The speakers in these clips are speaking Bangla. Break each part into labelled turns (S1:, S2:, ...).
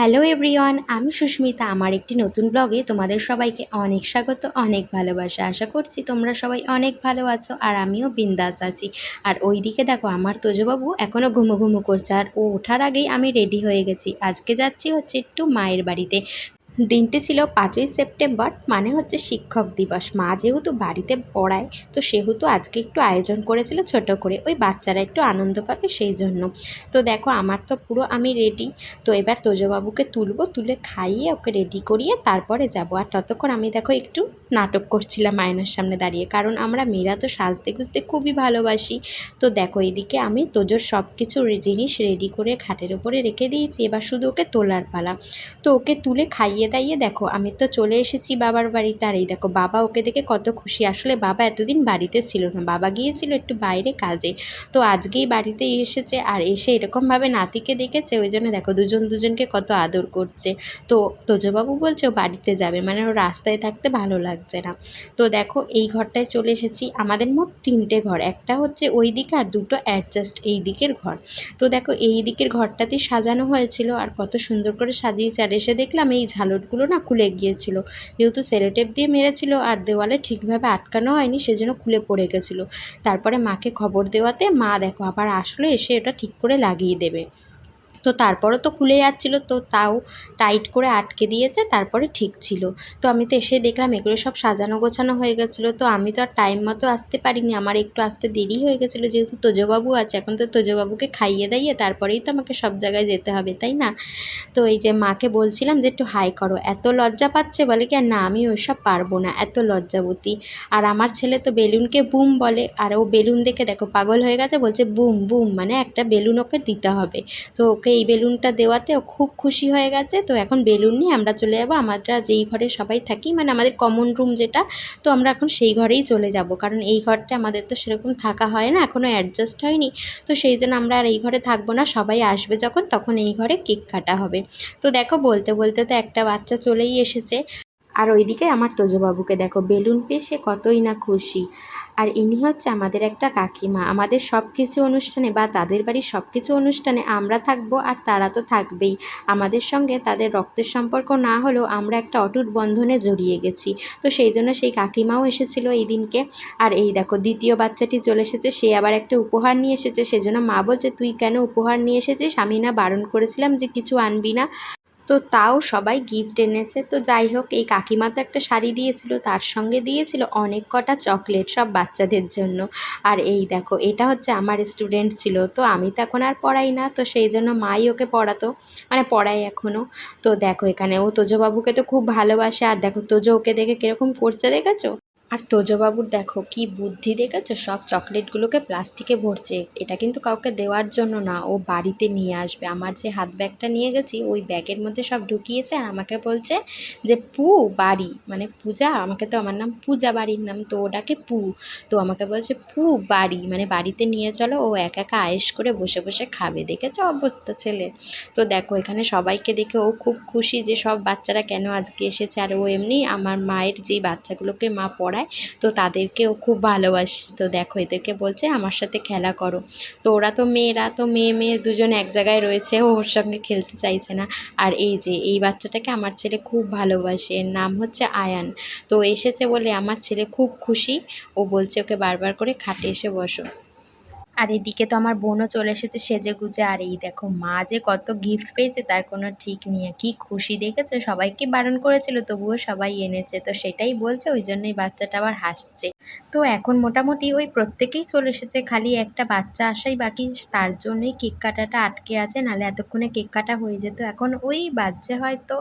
S1: হ্যালো এভরিওয়ান, আমি সুস্মিতা। আমার একটি নতুন ব্লগে তোমাদের সবাইকে অনেক স্বাগত, অনেক ভালোবাসা। আশা করছি তোমরা সবাই অনেক ভালো আছো আর আমিও বিন্দাস আছি। আর ওই দিকে দেখো, আমার তোজবাবু এখনও ঘুমো ঘুমো করছে আর ও ওঠার আগেই আমি রেডি হয়ে গেছি। আজকে যাচ্ছি হচ্ছে একটু মায়ের বাড়িতে। দিনটি ছিল পাঁচই সেপ্টেম্বর মানে হচ্ছে শিক্ষক দিবস। মা যেহেতু বাড়িতে পড়ায়, তো সেহেতু আজকে একটু আয়োজন করেছিল ছোট করে। ওই বাচ্চারা একটু আনন্দ পাবে সেই জন্য। তো দেখো, আমার তো পুরো আমি রেডি তো এবার তোজবাবুকে তুলবো, তুলে খাইয়ে ওকে রেডি করিয়ে তারপরে যাব। আর ততক্ষণ আমি দেখো একটু নাটক করছিলাম আয়নার সামনে দাঁড়িয়ে। কারণ আমরা মেয়েরা তো সাজতে খুঁজতে খুবই ভালোবাসি। তো দেখো এদিকে আমি তোজোর সব কিছু জিনিস রেডি করে খাটের ওপরে রেখে দিয়েছি। এবার শুধু ওকে তোলার পালা। তো ওকে তুলে খাইয়ে দাইয়ে দেখো, আমি তো চলে এসেছি বাবার বাড়িতে। আর এই দেখো, বাবা ওকে দেখে কত খুশি। আসলে বাবা এতদিন বাড়িতে ছিল না, বাবা গিয়েছিল একটু বাইরে কাজে। তো আজকেই বাড়িতে এসেছে আর এসে এরকমভাবে নাতিকে দেখেছে, ওই জন্য দেখো দুজন দুজনকে কত আদর করছে। তো তোজবাবু বলছে, ও বাড়িতে যাবে। মানে ও রাস্তায় থাকতে ভালো লাগছে না। তো দেখো, এই ঘরটায় চলে এসেছি। আমাদের মোট তিনটে ঘর, একটা হচ্ছে ওই দিকে আর দুটো অ্যাডজাস্ট এই দিকের ঘর। তো দেখো, এই দিকের ঘরটাতে সাজানো হয়েছিল আর কত সুন্দর করে সাজিয়েছে। আর এসে দেখলাম, এই ঝালটগুলো না খুলে গিয়েছিল। যেহেতু সেলোটেপ দিয়ে মেরেছিল আর দেওয়ালে ঠিকভাবে আটকানো হয়নি, সেজন্য খুলে পড়ে গেছিল। তারপরে মাকে খবর দেওয়াতে মা দেখো আবার আসলো, এসে এটা ঠিক করে লাগিয়ে দেবে। তো তারপরও তো খুলে যাচ্ছিল, তো তাও টাইট করে আটকে দিয়েছে, তারপরে ঠিক ছিল। তো আমি তো এসে দেখলাম এগুলো সব সাজানো গোছানো হয়ে গেছিল, তো আমি তো আর টাইম মতো আসতে পারিনি, আমার একটু আসতে দেরি হয়ে গেছিল, যেহেতু তোজবাবু আছে, এখন তো তোজবাবুকে খাইয়ে দাইয়ে তারপরেই তো আমাকে সব জায়গায় যেতে হবে, তাই না? তো এই যে মাকে বলছিলাম যে একটু হাই করো, এত লজ্জা পাচ্ছে? বলে কি না, আমি ওইসব পারব না, এত লজ্জাবতী। আর আমার ছেলে তো বেলুনকে বুম বলে, আর ও বেলুন দেখে দেখো পাগল হয়ে গেছে, বলছে বুম বুম মানে একটা বেলুন ওকে দিতে হবে। তো ওকে এই বেলুনটা দেওয়াতে ও খুব খুশি হয়ে গেছে। তো এখন বেলুন নিয়ে আমরা চলে যাব। আমরা যেই ঘরে সবাই থাকি মানে আমাদের কমন রুম যেটা, তো আমরা এখন সেই ঘরেই চলে যাব। কারণ এই ঘরটা আমাদের তো সেরকম থাকা হয় না এখনও অ্যাডজাস্ট হয়নি। তো সেই জন্য আমরা আর এই ঘরে থাকব না। সবাই আসবে যখন, তখন এই ঘরে কেক কাটা হবে। তো দেখো, বলতে বলতে তো একটা বাচ্চা চলেই এসেছে। আর ওইদিকে আমার তোজবাবুকে দেখো, বেলুন পেয়ে সে কতই না খুশি। আর ইনি হচ্ছে আমাদের একটা কাকিমা। আমাদের সব কিছু অনুষ্ঠানে বা তাদের বাড়ির সব কিছু অনুষ্ঠানে আমরা থাকব আর তারা তো থাকবেই। আমাদের সঙ্গে তাদের রক্তের সম্পর্ক না হলেও আমরা একটা অটুট বন্ধনে জড়িয়ে গেছি। তো সেই জন্য সেই কাকিমাও এসেছিল এই দিনকে। আর এই দেখো, দ্বিতীয় বাচ্চাটি চলে এসেছে, সে আবার একটা উপহার নিয়ে এসেছে। সেজন্য মা বলছে, তুই কেন উপহার নিয়ে এসেছিস? আমি না বারণ করেছিলাম যে কিছু আনবি না। তো তাও সবাই গিফট এনেছে। তো যাই হোক, এই কাকিমা তো একটা শাড়ি দিয়েছিল, তার সঙ্গে দিয়েছিল অনেক কটা চকলেট সব বাচ্চাদের জন্য। আর এই দেখো, এটা হচ্ছে আমার স্টুডেন্ট ছিল, তো আমি তো এখন আর পড়াই না, তো সেই জন্য মাই ওকে পড়াতো মানে পড়াই এখনও তো দেখো এখানে, ও তোজবাবুকে তো খুব ভালোবাসে, আর দেখো তোজো ওকে দেখে কীরকম করছে, দেখেছ? আর তোজবাবুর দেখো, কি বুদ্ধি দেখেছ? সব চকলেটগুলোকে প্লাস্টিকে ভরছে। এটা কিন্তু কাউকে দেওয়ার জন্য না, ও বাড়িতে নিয়ে আসবে। আমার যে হাত ব্যাগটা নিয়ে গেছি, ওই ব্যাগের মধ্যে সব ঢুকিয়েছে আর আমাকে বলছে যে, পু, বাড়ি। মানে পূজা, আমাকে তো আমার নাম পূজা বাড়ির নাম, তো ওটাকে পু। তো আমাকে বলছে, পু, বাড়ি। মানে বাড়িতে নিয়ে চলো, ও একা একা আয়েস করে বসে বসে খাবে। দেখেছ অবস্থা ছেলে? তো দেখো, এখানে সবাইকে দেখে ও খুব খুশি যে, সব বাচ্চারা কেন আজকে এসেছে? আর ও এমনি আমার মায়ের যেই বাচ্চাগুলোকে মা পড়ায় তো তাদেরকেও খুব ভালোবাসি। তো দেখো, এদেরকে বলছে, আমার সাথে খেলা করো। তো ওরা তো মেয়েরা, তো মেয়ে মেয়ে দুজন এক জায়গায় রয়েছে ওর সঙ্গে খেলতে চাইছে না। আর এই যে, এই বাচ্চাটাকে আমার ছেলে খুব ভালোবাসে, এর নাম হচ্ছে আয়ান। তো এসেছে বলে আমার ছেলে খুব খুশি। ও বলছে, ওকে বারবার করে খাটে এসে বসো। আর এদিকে তো আমার বোনও চলে এসেছে সেজে গুজে। আর এই দেখো মা যে কত গিফট পেয়েছে, তার কোনো ঠিক নিয়ে কি খুশি দেখেছ? সবাইকে বারণ করেছিল? তবুও সবাই এনেছে। তো সেটাই বলছে, ওই জন্যই বাচ্চাটা আবার হাসছে। তো এখন মোটামুটি ওই প্রত্যেকেই চলে এসেছে, খালি একটা বাচ্চা আসাই বাকি, তার জন্যই কেক কাটাটা আটকে আছে, নাহলে এতক্ষণে কেক কাটা হয়ে যেত। এখন ওই বাজছে হয়তো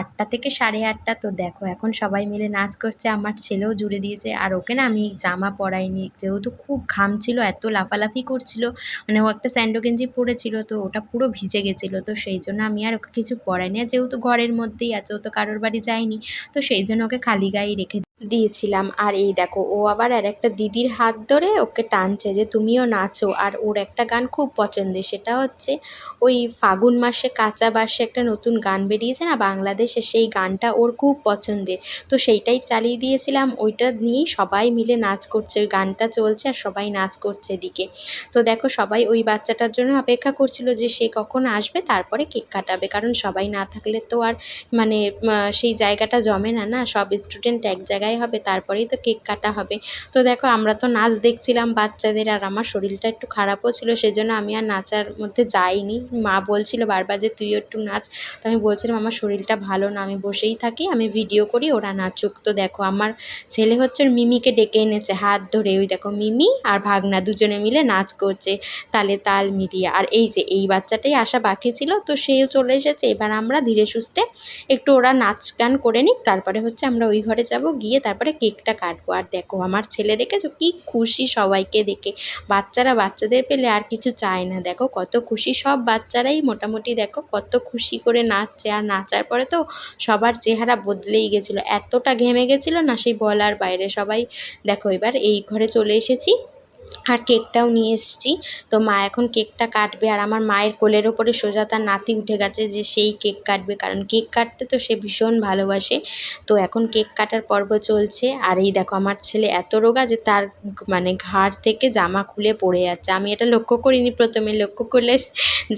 S1: আটটা থেকে সাড়ে আটটা, তো দেখো এখন সবাই মিলে নাচ করছে, আমার ছেলেও জুড়ে দিয়েছে, আর ওকে না আমি জামা পরাইনি, যেহেতু খুব ঘাম ছিল, এত লাফালাফি করছিল মানে ও একটা স্যান্ডো গেঞ্জি পরেছিল, তো ওটা পুরো ভিজে গেছিল, তো সেই জন্য আমি আর ওকে কিছু পরাইনি, আর যেহেতু ঘরের মধ্যেই আছে, ও তো কারোর বাড়ি যায়নি, তো সেই জন্য ওকে খালি গায়ে রেখে দিয়েছিলাম। আর এই দেখো, ও আবার আর একটা দিদির হাত ধরে ওকে টানছে যে তুমিও নাচো। আর ওর একটা গান খুব পছন্দের, সেটা হচ্ছে ওই ফাগুন মাসে কাঁচা বাসে একটা নতুন গান বেরিয়েছে না, বাংলাদেশে সেই গানটা ওর খুব পছন্দের। তো সেইটাই চালিয়ে দিয়েছিলাম, ওইটা নিয়েই সবাই মিলে নাচ করছে, ওই গানটা চলছে আর সবাই নাচ করছে এদিকে। তো দেখো সবাই ওই বাচ্চাটার জন্য অপেক্ষা করছিল যে সে কখন আসবে, তারপরে কেক কাটাবে, কারণ সবাই না থাকলে তো আর মানে সেই জায়গাটা জমে না না? সব স্টুডেন্ট এক জায়গায় হবে, তারপরেই তো কেক কাটা হবে। তো দেখো, আমরা তো নাচ দেখছিলাম বাচ্চাদের আর আমার শরীরটা একটু খারাপও ছিল, সেজন্য আমি আর নাচার মধ্যে যাইনি। মা বলছিল বারবার যে, তুইও একটু নাচ। তো আমি বলছিলাম, আমার শরীরটা ভালো না, আমি বসেই থাকি, আমি ভিডিও করি, ওরা নাচুক। তো দেখো, আমার ছেলে হচ্ছে মিমিকে ডেকে এনেছে হাত ধরে। ওই দেখো, মিমি আর ভাগনা দুজনে মিলে নাচ করছে তালে তাল মিলিয়ে। আর এই যে, এই বাচ্চাটাই আসা বাকি ছিল, তো সেও চলে এসেছে। এবার আমরা ধীরে সুস্থে একটু ওরা নাচ গান করে নিক, তারপরে হচ্ছে আমরা ওই ঘরে যাব, গিয়ে তারপরে কেকটা কাটবো। আর দেখো আমার ছেলে দেখেছ? কি খুশি সবাইকে দেখে। বাচ্চারা বাচ্চাদের পেলে আর কিছু চায় না। দেখো কত খুশি সব বাচ্চারাই মোটামুটি দেখো কত খুশি করে নাচছে। আর নাচার পরে তো সবার চেহারা বদলেই গেছিল। এতটা ঘেমে গেছিল না সেই বলার বাইরে। সবাই দেখো এবার এই ঘরে চলে এসেছি। আর কেকটাও নিয়ে এসেছি। তো মা এখন কেকটা কাটবে আর আমার মায়ের কোলের ওপরে সোজা তার নাতি উঠে গেছে যে সেই কেক কাটবে। কারণ কেক কাটতে তো সে ভীষণ ভালোবাসে। তো এখন কেক কাটার পর্ব চলছে। আর এই দেখো আমার ছেলে এত রোগা যে তার মানে ঘাড় থেকে জামা খুলে পড়ে যাচ্ছে। আমি এটা লক্ষ্য করিনি প্রথমে, লক্ষ্য করলে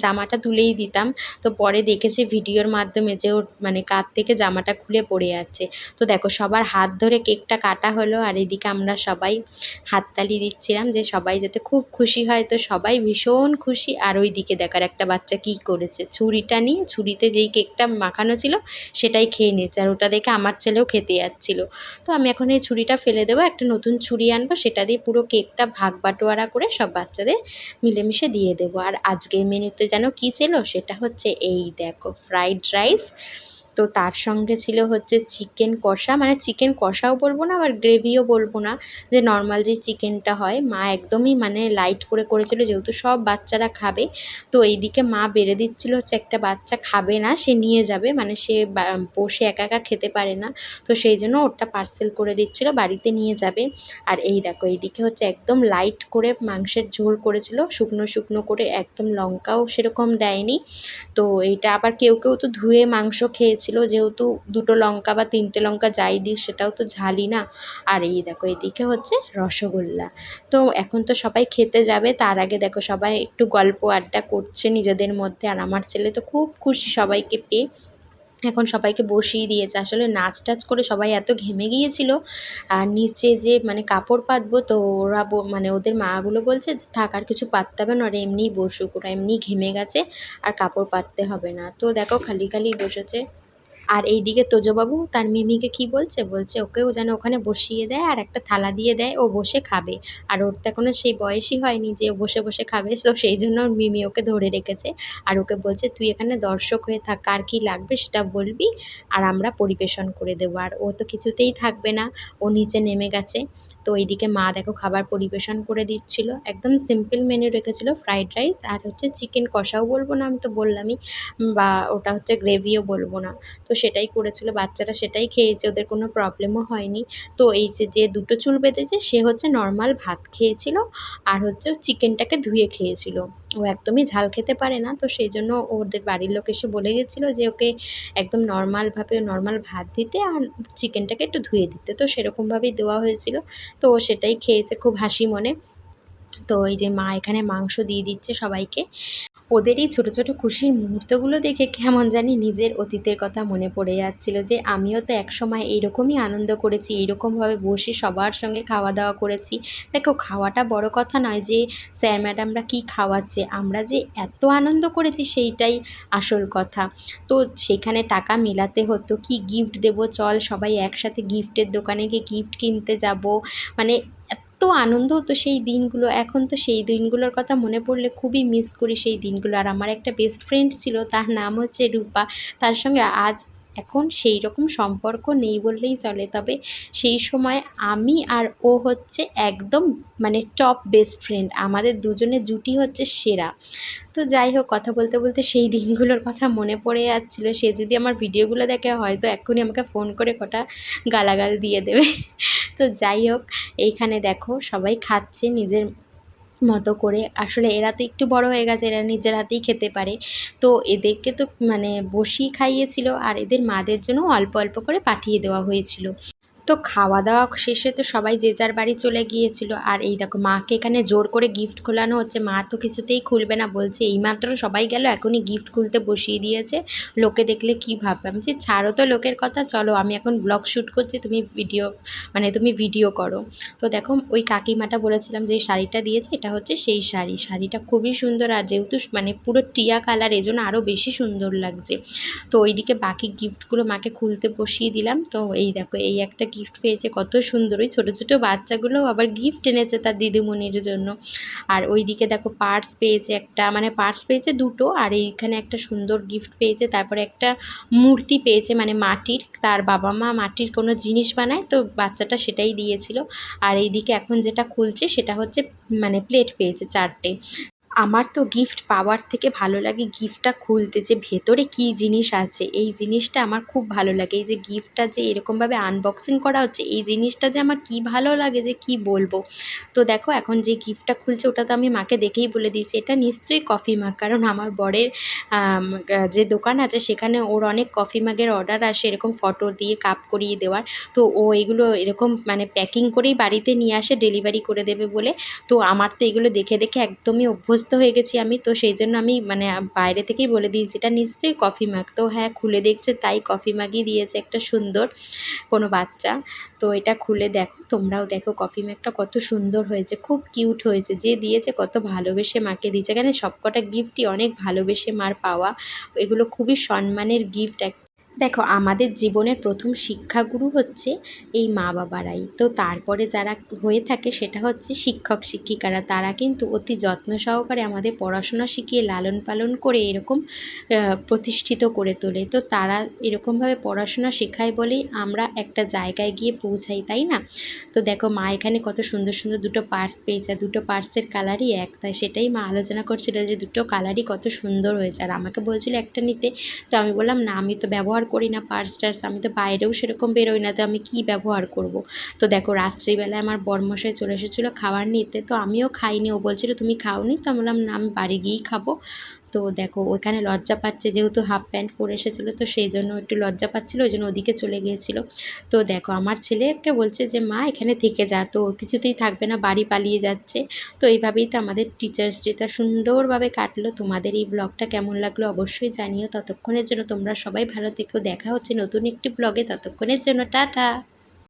S1: জামাটা তুলেই দিতাম। তো পরে দেখেছি ভিডিওর মাধ্যমে যে ওর মানে কাঁধ থেকে জামাটা খুলে পড়ে যাচ্ছে। তো দেখো সবার হাত ধরে কেকটা কাটা হলো। আর এদিকে আমরা সবাই হাততালি দিচ্ছিলাম যে সবাই যাতে খুব খুশি হয়, তো সবাই ভীষণ খুশি। আর ওই দিকে দেখার একটা বাচ্চা কি করেছে? ছুরিটা নিয়ে, ছুরিতে যেই কেকটা মাখানো ছিল, সেটাই খেয়ে নিয়েছে। আর ওটা দেখে আমার ছেলেও খেতে যাচ্ছিল। তো আমি এখন এই ছুরিটা ফেলে দেবো, একটা নতুন ছুরি আনব, সেটা দিয়ে পুরো কেকটা ভাগ বাটোয়ারা করে সব বাচ্চাদের মিলেমিশে দিয়ে দেবো। আর আজকের মেনুতে যেন কী ছিল, সেটা হচ্ছে এই দেখো, ফ্রাইড রাইস তো তার সঙ্গে ছিল হচ্ছে চিকেন কষা। মানে চিকেন কষাও বলব না, আবার গ্রেভিও বলব না। যে নর্মাল যে চিকেনটা হয়, মা একদমই মানে লাইট করে করেছিল, যেহেতু সব বাচ্চারা খাবে। তো এইদিকে মা বেড়ে দিচ্ছিল হচ্ছে একটা বাচ্চা খাবে না, সে নিয়ে যাবে। মানে সে বসে একা একা খেতে পারে না। তো সেই জন্য ওটা পার্সেল করে দিচ্ছিল, বাড়িতে নিয়ে যাবে। আর এই দেখো, এইদিকে হচ্ছে একদম লাইট করে মাংসের ঝোল করেছিল। শুকনো শুকনো করে একদম লঙ্কাও সেরকম দেয়নি। তো এইটা আবার কেউ কেউ তো ধুয়ে মাংস খেয়েছিল যেহেতু দুটো লঙ্কা বা তিনটে লঙ্কা যাই দিই সেটাও তো ঝালি না। আর এই দেখো, এদিকে হচ্ছে রসগোল্লা। তো এখন তো সবাই খেতে যাবে, তার আগে দেখো সবাই একটু গল্প আড্ডা করছে নিজেদের মধ্যে। আর আমার ছেলে তো খুব খুশি সবাইকে পেয়ে। এখন সবাইকে বসিয়ে দিয়েছে। আসলে নাচ টাচ করে সবাই এত ঘেমে গিয়েছিল। আর নিচে যে মানে কাপড় পাতবো তো ওরা মানে ওদের মাগুলো বলছে যে, থাক, আর কিছু পাততে হবে না, ওরা এমনিই বসুক, ওরা এমনি ঘেমে গেছে, আর কাপড় পাততে হবে না। তো দেখো খালি খালি বসেছে। আর এই দিকে তোজবাবু তার মিমিকে কি বলছে? বলছে, ওকেও যেন ওখানে বসিয়ে দেয় আর একটা থালা দিয়ে দেয়, ও বসে খাবে। আর ওর তো এখনও সেই বয়সই হয়নি যে ও বসে বসে খাবে, তো সেই জন্য ওর মিমি ওকে ধরে রেখেছে। আর ওকে বলছে, তুই এখানে দর্শক হয়ে থাক, আর কী লাগবে সেটা বলবি, আর আমরা পরিবেশন করে দেবো। আর ও তো কিছুতেই থাকবে না, ও নিচে নেমে গেছে। তো এইদিকে মা দেখো খাবার পরিবেশন করে দিচ্ছিল। একদম সিম্পল মেনু রেখেছিল ফ্রাইড রাইস আর হচ্ছে চিকেন কষাও বলব না আমি তো বললামই, বা ওটা হচ্ছে গ্রেভিও বলব না। তো সেটাই করেছিল, বাচ্চারা সেটাই খেয়েছে, ওদের কোনো প্রবলেমও হয়নি। তো এই যে যে দুটো চুল বেঁধেছে, সে হচ্ছে নর্মাল ভাত খেয়েছিল আর হচ্ছে চিকেনটাকে ধুয়ে খেয়েছিল। ও একদমই ঝাল খেতে পারে না, তো সেই জন্য ওদের বাড়ির লোক এসে বলে গেছিল যে, ওকে একদম নর্মালভাবে নর্মাল ভাত দিতে আর চিকেনটাকে একটু ধুয়ে দিতে। তো সেরকমভাবেই দেওয়া হয়েছিল। তো সেটাই খেয়েছে খুব হাসি মনে। তো এই যে মা এখানে মাংস দিয়ে দিচ্ছে সবাইকে। ওদের এই ছোটো ছোটো খুশির মুহূর্তগুলো দেখে কেমন জানি নিজের অতীতের কথা মনে পড়ে যাচ্ছিল যে, আমিও তো একসময় এইরকমই আনন্দ করেছি, এইরকমভাবে বসে সবার সঙ্গে খাওয়া দাওয়া করেছি। দেখো, খাওয়াটা বড় কথা নয় যে, স্যার, ম্যাডামরা কী খাওয়াচ্ছে? আমরা যে এত আনন্দ করেছি সেইটাই আসল কথা। তো সেখানে টাকা মেলাতে হতো, কি গিফট দেবো, চল সবাই একসাথে গিফটের দোকানে গিয়ে গিফট কিনতে যাব। মানে এত আনন্দ হতো সেই দিনগুলো। এখন তো সেই দিনগুলোর কথা মনে পড়লে খুবই মিস করি সেই দিনগুলো। আর আমার একটা বেস্ট ফ্রেন্ড ছিল, তার নাম হচ্ছে রূপা। তার সঙ্গে আজ এখন সেই রকম সম্পর্ক নেই বললেই চলে। তবে সেই সময় আমি আর ও হচ্ছে একদম মানে টপ বেস্ট ফ্রেন্ড আমাদের দুজনের জুটি হচ্ছে সেরা। তো যাই হোক, কথা বলতে বলতে সেই দিনগুলোর কথা মনে পড়ে যাচ্ছিল। সে যদি আমার ভিডিওগুলো দেখে, হয়তো এক্ষুনি আমাকে ফোন করে কটা গালাগাল দিয়ে দেবে। তো যাই হোক, এইখানে দেখো সবাই খাচ্ছে নিজের মতো করে। আসলে এরা তো একটু বড় হয়ে গেছে, এরা নিজের হাতেই খেতে পারে। তো এদেরকে তো মানে বসিয়ে খাইয়েছিল আর এদের মাদের জন্য অল্প অল্প করে পাঠিয়ে দেওয়া হয়েছিল। তো খাওয়া দাওয়া শেষে তো সবাই যে যার বাড়ি চলে গিয়েছিল। আর এই দেখো মাকে এখানে জোর করে গিফট খোলানো হচ্ছে। মা তো কিছুতেই খুলবে না বলছে এইমাত্র সবাই গেল এখনই গিফট খুলতে বসিয়ে দিয়েছে। লোকে দেখলে কি ভাববে? আমি বলছি, ছাড়ো তো লোকের কথা চলো আমি এখন ব্লগ শ্যুট করছি তুমি ভিডিও মানে তুমি ভিডিও করো। তো দেখো ওই কাকিমাটা বলেছিলাম যে শাড়িটা দিয়েছে এটা হচ্ছে সেই শাড়ি। শাড়িটা খুবই সুন্দর আর যেহেতু মানে পুরো টিয়া কালার এজন্য আরও বেশি সুন্দর লাগছে। তো ওইদিকে বাকি গিফটগুলো মাকে খুলতে বসিয়ে দিলাম। তো এই দেখো এই একটা পেয়েছে, কত সুন্দর। ওই ছোটো ছোটো বাচ্চাগুলোও আবার গিফট এনেছে তার দিদিমণির জন্য। আর ওইদিকে দেখো পার্স পেয়েছে একটা মানে পার্স পেয়েছে দুটো, আর এইখানে একটা সুন্দর গিফট পেয়েছে, তারপরে একটা মূর্তি পেয়েছে মানে মাটির, তার বাবা মা মাটির কোনো জিনিস বানায়, তো বাচ্চাটা সেটাই দিয়েছিল। আর এইদিকে এখন যেটা খুলছে সেটা হচ্ছে মানে প্লেট পেয়েছে চারটে। আমার তো গিফট পাওয়ার থেকে ভালো লাগে গিফটটা খুলতে যে ভেতরে কী জিনিস আছে, এই জিনিসটা আমার খুব ভালো লাগে। এই যে গিফটটা যে এরকমভাবে আনবক্সিং করা হচ্ছে, এই জিনিসটা যে আমার কী ভালো লাগে যে কি বলব? তো দেখো, এখন যে গিফটটা খুলছে ওটা তো আমি মাকে দেখেই বলে দিয়েছি। এটা নিশ্চয়ই কফি মাগ কারণ আমার বরের যে দোকান আছে সেখানে ওর অনেক কফি মাগের অর্ডার আসে, এরকম ফটো দিয়ে কাপ করিয়ে দেওয়ার। তো ও এগুলো এরকম মানে প্যাকিং করেই বাড়িতে নিয়ে আসে ডেলিভারি করে দেবে বলে। তো আমার তো এগুলো দেখে দেখে একদমই অভ্যস্ত হয়ে গেছি আমি, তো সেই জন্য আমি মানে বাইরে থেকেই বলে দিয়েছি এটা নিশ্চয়ই কফি মাগ তো হ্যাঁ খুলে দেখছে তাই কফি মাগই দিয়েছে একটা সুন্দর কোনো বাচ্চা। তো এটা খুলে দেখো, তোমরাও দেখো কফি ম্যাগটা কত সুন্দর হয়েছে, খুব কিউট হয়েছে। যে দিয়েছে কত ভালোবেসে মাকে দিয়েছে। কেন সবকটা গিফটই অনেক ভালোবেসে মার পাওয়া। এগুলো খুবই সম্মানের গিফট এক দেখো, আমাদের জীবনের প্রথম শিক্ষাগুরু হচ্ছে এই মা বাবারাই। তো তারপরে যারা হয়ে থাকে সেটা হচ্ছে শিক্ষক, শিক্ষিকারা। তারা কিন্তু অতি যত্ন সহকারে আমাদের পড়াশোনা শিখিয়ে লালন পালন করে এরকম প্রতিষ্ঠিত করে তোলে। তো তারা এরকমভাবে পড়াশোনা শেখায় বলেই আমরা একটা জায়গায় গিয়ে পৌঁছাই, তাই না? তো দেখো, মা এখানে কত সুন্দর সুন্দর দুটো পার্স পেয়েছে। দুটো পার্সের কালারই এক, তাই সেটাই মা আলোচনা করছিল যে দুটো কালারই কত সুন্দর হয়েছে। আর আমাকে বলছিল একটা নিতে। তো আমি বললাম, না, আমি তো ব্যবহার করি না পার্স টার্স আমি তো বাইরেও সেরকম বেরোই না, তো আমি কি ব্যবহার করব? তো দেখো, রাত্রিবেলায় আমার বরমশাই চলে এসেছিল খাবার নিতে, তো আমিও খাইনি, ও বলছিল, তুমি খাওনি? তো আমি বললাম, না, আমি বাড়ি গিয়েই খাব। তো দেখো, ওইখানে লজ্জা পাচ্ছে, যেহেতু হাফ প্যান্ট পরে এসেছিল, তো সেই জন্য একটু লজ্জা পাচ্ছিলো, ওই জন্য ওদিকে চলে গিয়েছিল। তো দেখো, আমার ছেলেকে বলছে যে, মা, এখানে থেকে যা। তো কিছুতেই থাকবে না, বাড়ি পালিয়ে যাচ্ছে। তো এইভাবেই তো আমাদের টিচার্স ডেটা সুন্দরভাবে কাটলো। তোমাদের এই ব্লগটা কেমন লাগল অবশ্যই জানিও। ততক্ষণের জন্য তোমরা সবাই ভালো থেকো। দেখা হচ্ছে নতুন একটি ব্লগে ততক্ষণের জন্য টাটা!